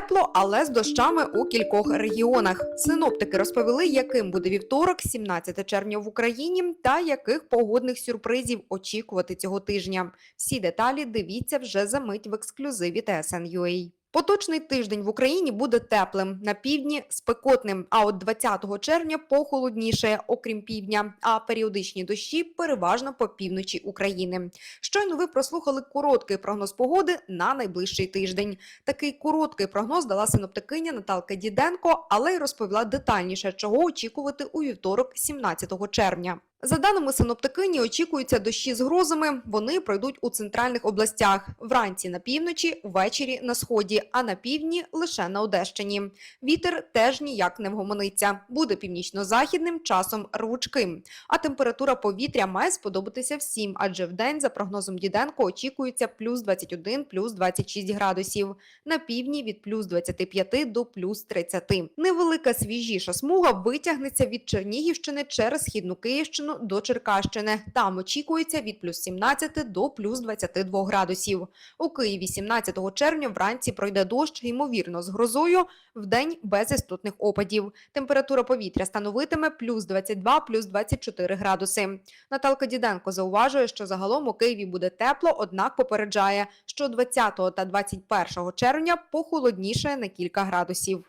тепло, але з дощами у кількох регіонах. Синоптики розповіли, яким буде вівторок, 17 червня в Україні, та яких погодних сюрпризів очікувати цього тижня. Всі деталі дивіться вже за мить в ексклюзиві TSN.ua. Поточний тиждень в Україні буде теплим, на півдні спекотним. А от 20 червня похолодніше, окрім півдня. А періодичні дощі переважно по півночі України. Щойно ви прослухали короткий прогноз погоди на найближчий тиждень. Такий короткий прогноз дала синоптикиня Наталка Діденко, але й розповіла детальніше, чого очікувати у вівторок, 17 червня. За даними синоптикині, очікуються дощі з грозами. Вони пройдуть у центральних областях вранці на півночі, ввечері на сході, а на півдні лише на Одещині. Вітер теж ніяк не вгомониться. Буде північно-західним, часом рвучким. А температура повітря має сподобатися всім, адже вдень, за прогнозом Діденко, очікується плюс 21, плюс 26 градусів. На півдні від плюс 25 до плюс 30. Невелика свіжіша смуга витягнеться від Чернігівщини через східну Київщину до Черкащини. Там очікується від плюс 17 до плюс 22 градусів. У Києві 17 червня вранці пройде дощ, ймовірно, з грозою, вдень без істотних опадів. Температура повітря становитиме плюс 22, плюс 24 градуси. Наталка Діденко зауважує, що загалом у Києві буде тепло, однак попереджає, що 20 та 21 червня похолодніше на кілька градусів.